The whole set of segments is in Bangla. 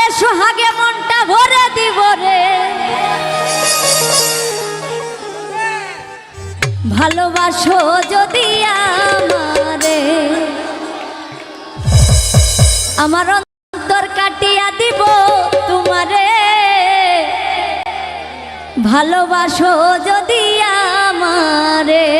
ওরে সোহাগে মনটা ভরে দিব রে। ভালোবাসো যদি আমারে। আমার অন্তর কাটিয়া দিব তোমারে। ভালোবাসো যদি আমারে।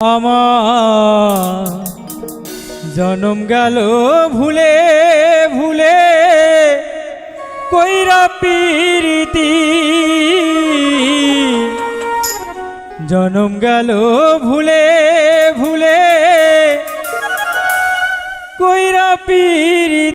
আমার জনম গেল ভুলে ভুলে কইরা পিরিতি। জনম গেল ভুলে ভুলে কইরা পিরিতি।